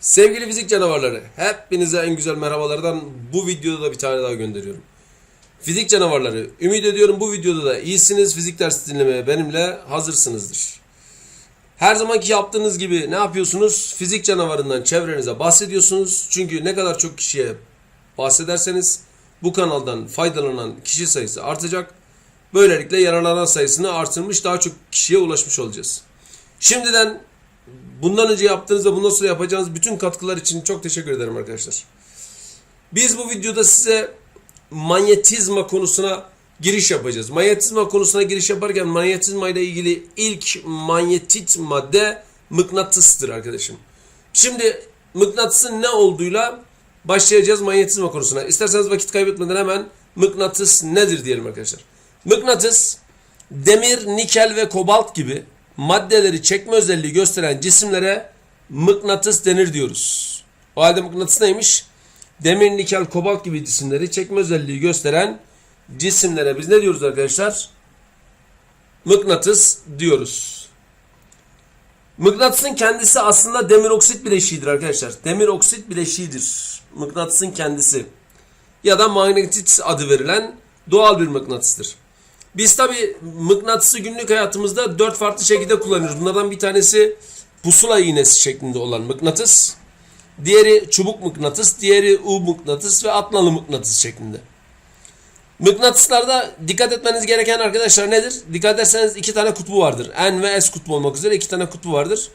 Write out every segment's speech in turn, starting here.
Sevgili fizik canavarları, hepinize en güzel merhabalardan bu videoda da bir tane daha gönderiyorum. Fizik canavarları, ümit ediyorum bu videoda da iyisiniz, fizik dersi dinlemeye benimle hazırsınızdır. Her zamanki yaptığınız gibi ne yapıyorsunuz? Fizik canavarından çevrenize bahsediyorsunuz. Çünkü ne kadar çok kişiye bahsederseniz bu kanaldan faydalanan kişi sayısı artacak. Böylelikle yararlanan sayısını artırmış daha çok kişiye ulaşmış olacağız. Şimdiden bundan önce yaptığınız ve bundan sonra yapacağınız bütün katkılar için çok teşekkür ederim arkadaşlar. Biz bu videoda size manyetizma konusuna giriş yapacağız. Manyetizma konusuna giriş yaparken manyetizma ile ilgili ilk manyetit madde mıknatısdır arkadaşım. Şimdi mıknatısın ne olduğuyla başlayacağız manyetizma konusuna. İsterseniz vakit kaybetmeden hemen mıknatıs nedir diyelim arkadaşlar. Mıknatıs demir, nikel ve kobalt gibi maddeleri çekme özelliği gösteren cisimlere mıknatıs denir diyoruz. O halde mıknatıs neymiş? Demir, nikel, kobalt gibi cisimleri çekme özelliği gösteren cisimlere biz ne diyoruz arkadaşlar? Mıknatıs diyoruz. Mıknatısın kendisi aslında demir oksit bileşiğidir arkadaşlar. Demir oksit bileşiğidir. Mıknatısın kendisi. Ya da magnetit adı verilen doğal bir mıknatıstır. Biz tabi mıknatısı günlük hayatımızda dört farklı şekilde kullanıyoruz. Bunlardan bir tanesi pusula iğnesi şeklinde olan mıknatıs. Diğeri çubuk mıknatıs, diğeri U mıknatıs ve atnalı mıknatıs şeklinde. Mıknatıslarda dikkat etmeniz gereken arkadaşlar nedir? Dikkat ederseniz iki tane kutbu vardır. N ve S kutbu olmak üzere iki tane kutbu vardır.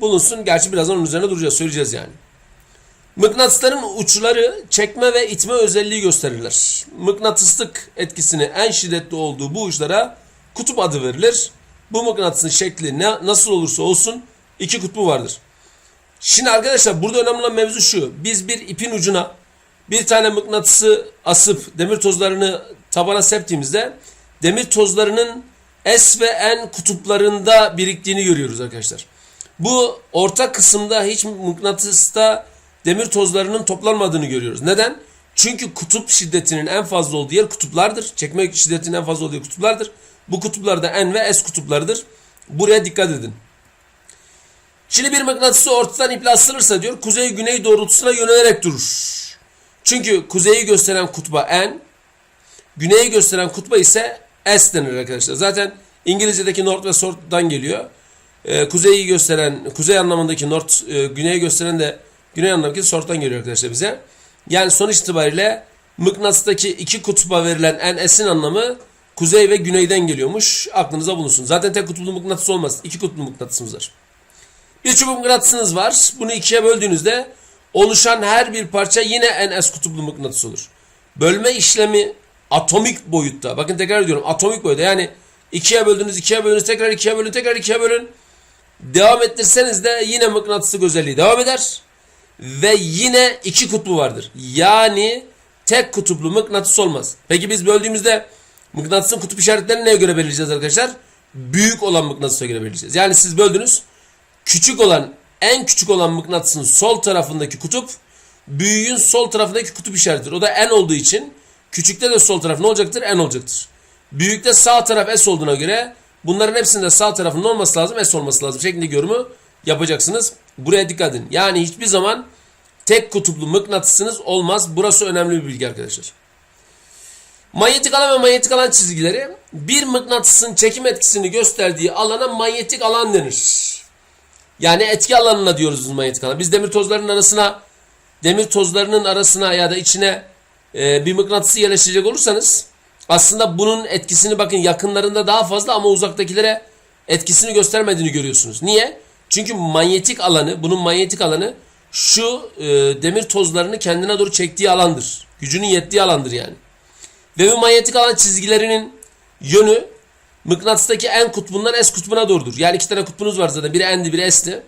Bulunsun. Gerçi birazdan onun üzerine duracağız, söyleyeceğiz yani. Mıknatısların uçları çekme ve itme özelliği gösterirler. Mıknatıslık etkisini en şiddetli olduğu bu uçlara kutup adı verilir. Bu mıknatısın şekli ne, nasıl olursa olsun iki kutbu vardır. Şimdi arkadaşlar burada önemli olan mevzu şu. Biz bir ipin ucuna bir tane mıknatısı asıp demir tozlarını tabana septiğimizde demir tozlarının S ve N kutuplarında biriktiğini görüyoruz arkadaşlar. Bu orta kısımda hiç mıknatısta demir tozlarının toplanmadığını görüyoruz. Neden? Çünkü kutup şiddetinin en fazla olduğu yer kutuplardır. Çekme şiddetinin en fazla olduğu kutuplardır. Bu kutuplar da N ve S kutuplarıdır. Buraya dikkat edin. Şimdi bir mıknatısı ortadan iple asılırsa diyor kuzey-güney doğrultusuna yönelerek durur. Çünkü kuzeyi gösteren kutba N, güneyi gösteren kutba ise S denir arkadaşlar. Zaten İngilizce'deki north ve south'dan geliyor. Ee, kuzeyi gösteren, kuzey anlamındaki north, e, güneyi gösteren de güney anlamındaki south'tan geliyor arkadaşlar bize. Yani sonuç itibariyle mıknatıstaki iki kutba verilen N, S'in anlamı kuzey ve güneyden geliyormuş. Aklınıza bulunsun. Zaten tek kutuplu mıknatıs olmaz. İki kutuplu mıknatısımız var. Bir çubuk mıknatısınız var. Bunu ikiye böldüğünüzde oluşan her bir parça yine NS kutuplu mıknatıs olur. Bölme işlemi atomik boyutta. Bakın tekrar ediyorum atomik boyutta. Yani ikiye böldünüz, ikiye böldünüz, tekrar ikiye bölün, tekrar ikiye bölün. Devam ettirseniz de yine mıknatıslık özelliği devam eder. Ve yine iki kutbu vardır. Yani tek kutuplu mıknatıs olmaz. Peki biz böldüğümüzde mıknatısın kutup işaretlerini neye göre belirleyeceğiz arkadaşlar? Büyük olan mıknatısa göre belirleyeceğiz. Yani siz böldünüz. Küçük olan en küçük olan mıknatısın sol tarafındaki kutup büyüğün sol tarafındaki kutup işaretidir. O da n olduğu için küçükte de sol taraf ne olacaktır? n olacaktır. Büyükte sağ taraf s olduğuna göre bunların hepsinde sağ tarafın ne olması lazım? s olması lazım şeklinde yorumu yapacaksınız. Buraya dikkat edin. Yani hiçbir zaman tek kutuplu mıknatısınız olmaz. Burası önemli bir bilgi arkadaşlar. Manyetik alan ve manyetik alan çizgileri bir mıknatısın çekim etkisini gösterdiği alana manyetik alan denir. Yani etki alanına diyoruz biz manyetik alan. Biz demir tozlarının arasına demir tozlarının arasına ya da içine e, bir mıknatısı yerleştirecek olursanız aslında bunun etkisini bakın yakınlarında daha fazla ama uzaktakilere etkisini göstermediğini görüyorsunuz. Niye? Çünkü manyetik alanı, bunun manyetik alanı şu e, demir tozlarını kendine doğru çektiği alandır. Gücünün yettiği alandır yani. Ve bu manyetik alan çizgilerinin yönü mıknatıstaki en kutbundan S kutbuna doğrudur. Yani iki tane kutbunuz var zaten. Biri N'di biri S'ti.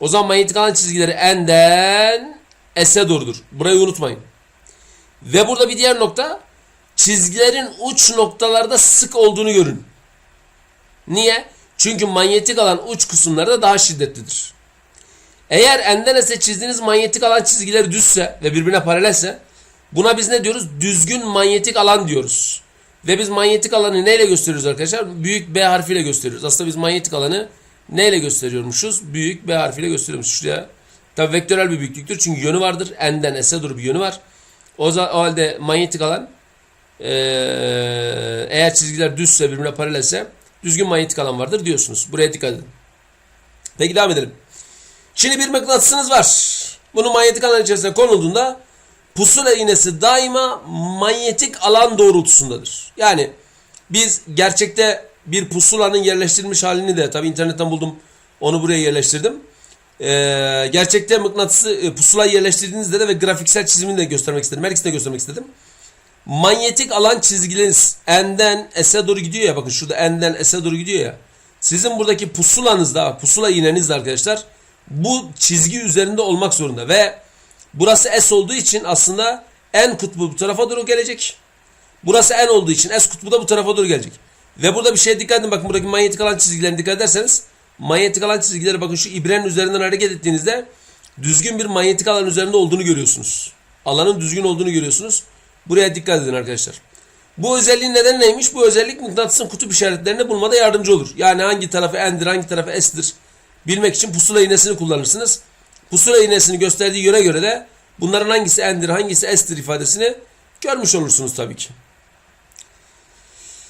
O zaman manyetik alan çizgileri N'den S'e doğrudur. Burayı unutmayın. Ve burada bir diğer nokta çizgilerin uç noktalarda sık olduğunu görün. Niye? Çünkü manyetik alan uç kısımlarda daha şiddetlidir. Eğer N'den S'e çizdiğiniz manyetik alan çizgileri düzse ve birbirine paralelse buna biz ne diyoruz? Düzgün manyetik alan diyoruz. Ve biz manyetik alanı neyle gösteriyoruz arkadaşlar? Büyük B harfiyle gösteriyoruz. Aslında biz manyetik alanı neyle gösteriyormuşuz? Büyük B harfiyle gösteriyormuşuz. Şuraya Tabi vektörel bir büyüklüktür çünkü yönü vardır. N'den S'e doğru bir yönü var. O, o halde manyetik alan eğer çizgiler düzse birbirine paralelse düzgün manyetik alan vardır diyorsunuz. Buraya dikkat edin. Peki devam edelim. Şimdi bir mıknatısınız var. Bunu manyetik alan içerisine konulduğunda pusula iğnesi daima manyetik alan doğrultusundadır. Yani biz gerçekte bir pusulanın yerleştirilmiş halini de tabi internetten buldum. Onu buraya yerleştirdim. Ee, gerçekte mıknatısı e, pusulayı yerleştirdiğinizde de ve grafiksel çizimini de göstermek istedim. Her ikisini de göstermek istedim. Manyetik alan çizgileriniz N'den S'e doğru gidiyor ya bakın şurada N'den S'e doğru gidiyor ya. Sizin buradaki pusulanızda pusula iğnenizde arkadaşlar bu çizgi üzerinde olmak zorunda ve burası S olduğu için aslında N kutbu bu tarafa doğru gelecek. Burası N olduğu için S kutbu da bu tarafa doğru gelecek. Ve burada bir şeye dikkat edin bakın buradaki manyetik alan çizgilerine dikkat ederseniz manyetik alan çizgileri bakın şu ibrenin üzerinden hareket ettiğinizde düzgün bir manyetik alan üzerinde olduğunu görüyorsunuz. Alanın düzgün olduğunu görüyorsunuz. Buraya dikkat edin arkadaşlar. Bu özelliğin nedeni neymiş? Bu özellik mıknatısın kutup işaretlerini bulmada yardımcı olur. Yani hangi tarafı N'dir, hangi tarafı S'dir bilmek için pusula iğnesini kullanırsınız. Pusula iğnesini gösterdiği yöne göre de bunların hangisi N'dir, hangisi S'tir ifadesini görmüş olursunuz tabii ki.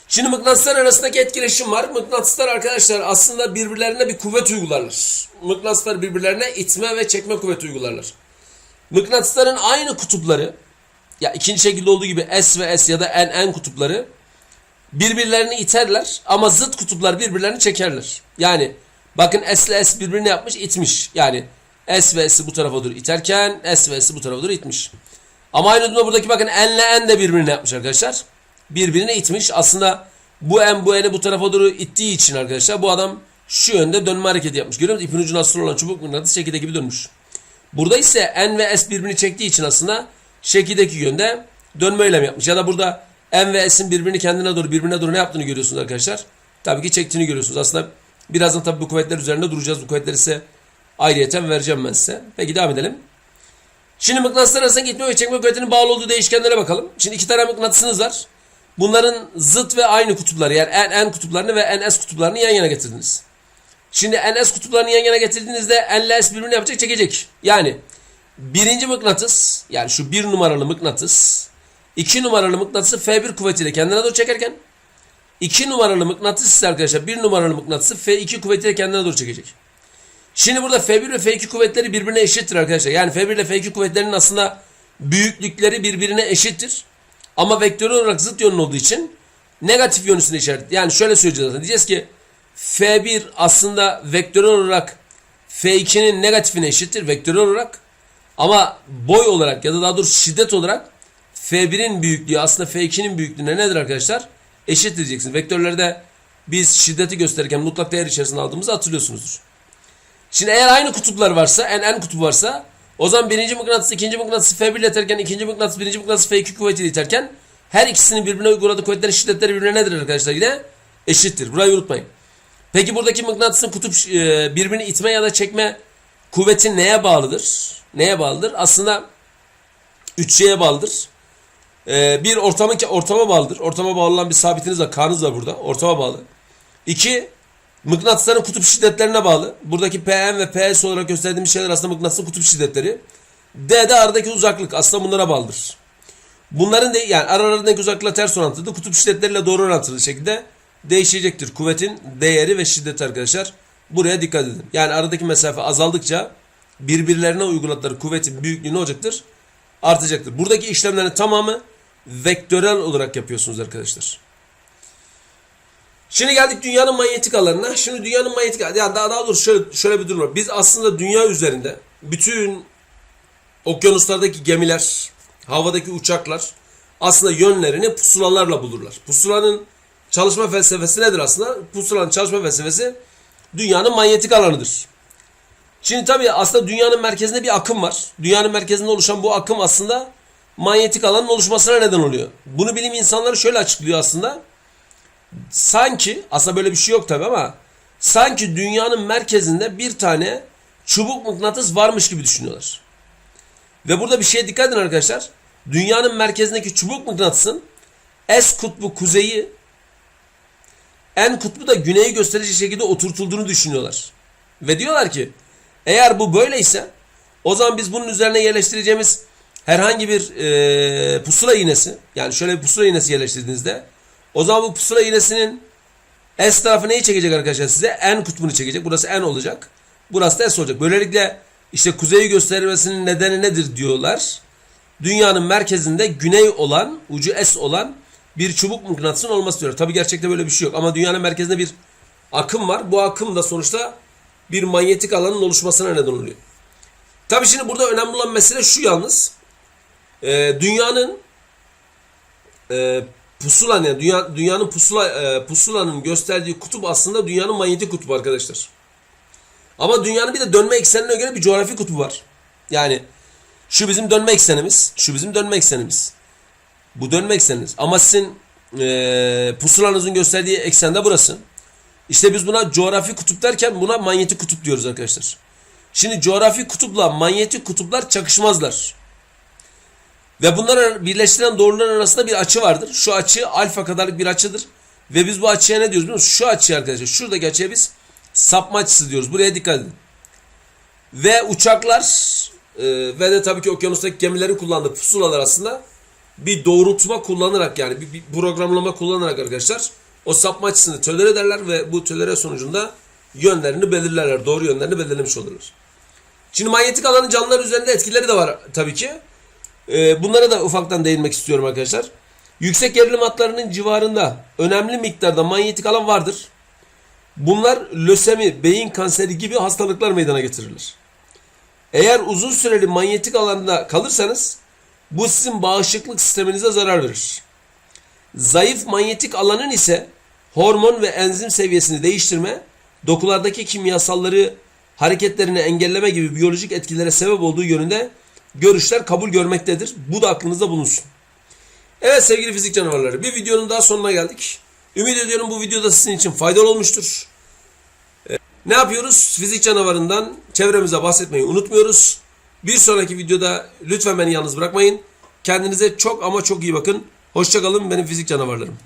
Şimdi mıknatıslar arasındaki etkileşim var. Mıknatıslar arkadaşlar aslında birbirlerine bir kuvvet uygularlar. Mıknatıslar birbirlerine itme ve çekme kuvveti uygularlar. Mıknatısların aynı kutupları ya ikinci şekilde olduğu gibi S ve S ya da N N kutupları birbirlerini iterler ama zıt kutuplar birbirlerini çekerler. Yani bakın S ile S birbirini yapmış itmiş. Yani S ve S'i bu tarafa doğru iterken S ve S'i bu tarafa doğru itmiş. Ama aynı durumda buradaki bakın N ile N de birbirini yapmış arkadaşlar. Birbirine itmiş. Aslında bu N bu N'i bu tarafa doğru ittiği için arkadaşlar bu adam şu yönde dönme hareketi yapmış. Görüyor musunuz? İpin ucuna asılı olan çubuk mıknatıs şekilde gibi dönmüş. Burada ise N ve S birbirini çektiği için aslında şekildeki yönde dönme eylemi yapmış. Ya da burada N ve S'in birbirini kendine doğru birbirine doğru ne yaptığını görüyorsunuz arkadaşlar. Tabii ki çektiğini görüyorsunuz. Aslında birazdan tabii bu kuvvetler üzerinde duracağız. Bu kuvvetleri ise ayrıyeten vereceğim ben size. Peki devam edelim. Şimdi mıknatıslar arasında gitme ve çekme kuvvetinin bağlı olduğu değişkenlere bakalım. Şimdi iki tane mıknatısınız var. Bunların zıt ve aynı kutupları yani N, N kutuplarını ve NS kutuplarını yan yana getirdiniz. Şimdi NS kutuplarını yan yana getirdiğinizde N ile S birbirini yapacak çekecek. Yani birinci mıknatıs yani şu bir numaralı mıknatıs iki numaralı mıknatısı F1 kuvvetiyle kendine doğru çekerken iki numaralı mıknatıs ise arkadaşlar bir numaralı mıknatısı F2 kuvvetiyle kendine doğru çekecek. Şimdi burada F1 ve F2 kuvvetleri birbirine eşittir arkadaşlar. Yani F1 ile F2 kuvvetlerinin aslında büyüklükleri birbirine eşittir. Ama vektörel olarak zıt yönlü olduğu için negatif yönüsüne işaret. Yani şöyle söyleyeceğiz zaten. Diyeceğiz ki F1 aslında vektörel olarak F2'nin negatifine eşittir vektörel olarak. Ama boy olarak ya da daha doğrusu şiddet olarak F1'in büyüklüğü aslında F2'nin büyüklüğüne nedir arkadaşlar? Eşit diyeceksiniz. Vektörlerde biz şiddeti gösterirken mutlak değer içerisinde aldığımızı hatırlıyorsunuzdur. Şimdi eğer aynı kutuplar varsa, en en kutup varsa o zaman birinci mıknatıs ikinci mıknatıs F1 ile iterken ikinci mıknatıs birinci mıknatıs F2 kuvvetiyle iterken her ikisinin birbirine uyguladığı kuvvetlerin şiddetleri birbirine nedir arkadaşlar yine? Eşittir. Burayı unutmayın. Peki buradaki mıknatısın kutup e, birbirini itme ya da çekme kuvveti neye bağlıdır? Neye bağlıdır? Aslında üç şeye bağlıdır. E, bir ortamın ortama bağlıdır. Ortama bağlı olan bir sabitiniz var. K'nız var burada. Ortama bağlı. İki mıknatısların kutup şiddetlerine bağlı. Buradaki PM ve PS olarak gösterdiğimiz şeyler aslında mıknatısın kutup şiddetleri. D de aradaki uzaklık aslında bunlara bağlıdır. Bunların de yani aralarındaki uzaklıkla ters orantılı kutup şiddetleriyle doğru orantılı şekilde değişecektir. Kuvvetin değeri ve şiddeti arkadaşlar. Buraya dikkat edin. Yani aradaki mesafe azaldıkça birbirlerine uyguladıkları kuvvetin büyüklüğü ne olacaktır? Artacaktır. Buradaki işlemlerin tamamı vektörel olarak yapıyorsunuz arkadaşlar. Şimdi geldik dünyanın manyetik alanına. Şimdi dünyanın manyetik yani daha, daha doğrusu şöyle, şöyle bir durum var. Biz aslında dünya üzerinde bütün okyanuslardaki gemiler, havadaki uçaklar aslında yönlerini pusulalarla bulurlar. Pusulanın çalışma felsefesi nedir aslında? Pusulanın çalışma felsefesi dünyanın manyetik alanıdır. Şimdi tabii aslında dünyanın merkezinde bir akım var. Dünyanın merkezinde oluşan bu akım aslında manyetik alanın oluşmasına neden oluyor. Bunu bilim insanları şöyle açıklıyor aslında. Sanki aslında böyle bir şey yok tabii ama sanki dünyanın merkezinde bir tane çubuk mıknatıs varmış gibi düşünüyorlar. Ve burada bir şeye dikkat edin arkadaşlar. Dünyanın merkezindeki çubuk mıknatısın S kutbu kuzeyi N kutbu da güneyi gösterici şekilde oturtulduğunu düşünüyorlar. Ve diyorlar ki eğer bu böyleyse O zaman biz bunun üzerine yerleştireceğimiz herhangi bir e, pusula iğnesi yani şöyle bir pusula iğnesi yerleştirdiğinizde o zaman bu pusula iğnesinin S tarafı neyi çekecek arkadaşlar size? N kutbunu çekecek. Burası N olacak. Burası da S olacak. Böylelikle işte kuzeyi göstermesinin nedeni nedir diyorlar. Dünyanın merkezinde güney olan, ucu S olan bir çubuk mıknatısın olması diyor. Tabi gerçekte böyle bir şey yok. Ama dünyanın merkezinde bir akım var. Bu akım da sonuçta bir manyetik alanın oluşmasına neden oluyor. Tabi şimdi burada önemli olan mesele şu yalnız. Ee, dünyanın e, pusulan yani dünya, dünyanın pusula e, pusulanın gösterdiği kutup aslında dünyanın manyetik kutubu arkadaşlar. Ama dünyanın bir de dönme eksenine göre bir coğrafi kutubu var. Yani şu bizim dönme eksenimiz, şu bizim dönme eksenimiz. Bu dönme ekseniniz. Ama sizin e, pusulanızın gösterdiği eksen de burası. İşte biz buna coğrafi kutup derken buna manyetik kutup diyoruz arkadaşlar. Şimdi coğrafi kutupla manyetik kutuplar çakışmazlar. Ve bunları birleştiren doğruların arasında bir açı vardır. Şu açı alfa kadarlık bir açıdır. Ve biz bu açıya ne diyoruz biliyor musunuz? Şu açıya arkadaşlar. Şuradaki açıya biz sapma açısı diyoruz. Buraya dikkat edin. Ve uçaklar e, ve de tabii ki okyanustaki gemilerin kullandığı pusulalar aslında bir doğrultma kullanarak yani bir, bir programlama kullanarak arkadaşlar o sapma açısını tölere ederler ve bu tölere sonucunda yönlerini belirlerler. Doğru yönlerini belirlemiş olurlar. Şimdi manyetik alanın canlılar üzerinde etkileri de var tabii ki. Ee, bunlara da ufaktan değinmek istiyorum arkadaşlar. Yüksek gerilim hatlarının civarında önemli miktarda manyetik alan vardır. Bunlar lösemi, beyin kanseri gibi hastalıklar meydana getirirler. Eğer uzun süreli manyetik alanda kalırsanız bu sizin bağışıklık sisteminize zarar verir. Zayıf manyetik alanın ise hormon ve enzim seviyesini değiştirme, dokulardaki kimyasalları hareketlerini engelleme gibi biyolojik etkilere sebep olduğu yönünde görüşler kabul görmektedir. Bu da aklınızda bulunsun. Evet sevgili fizik canavarları bir videonun daha sonuna geldik. Ümit ediyorum bu videoda sizin için faydalı olmuştur. Ee, Ne yapıyoruz? Fizik canavarından çevremize bahsetmeyi unutmuyoruz. Bir sonraki videoda lütfen beni yalnız bırakmayın. Kendinize çok ama çok iyi bakın. Hoşçakalın benim fizik canavarlarım.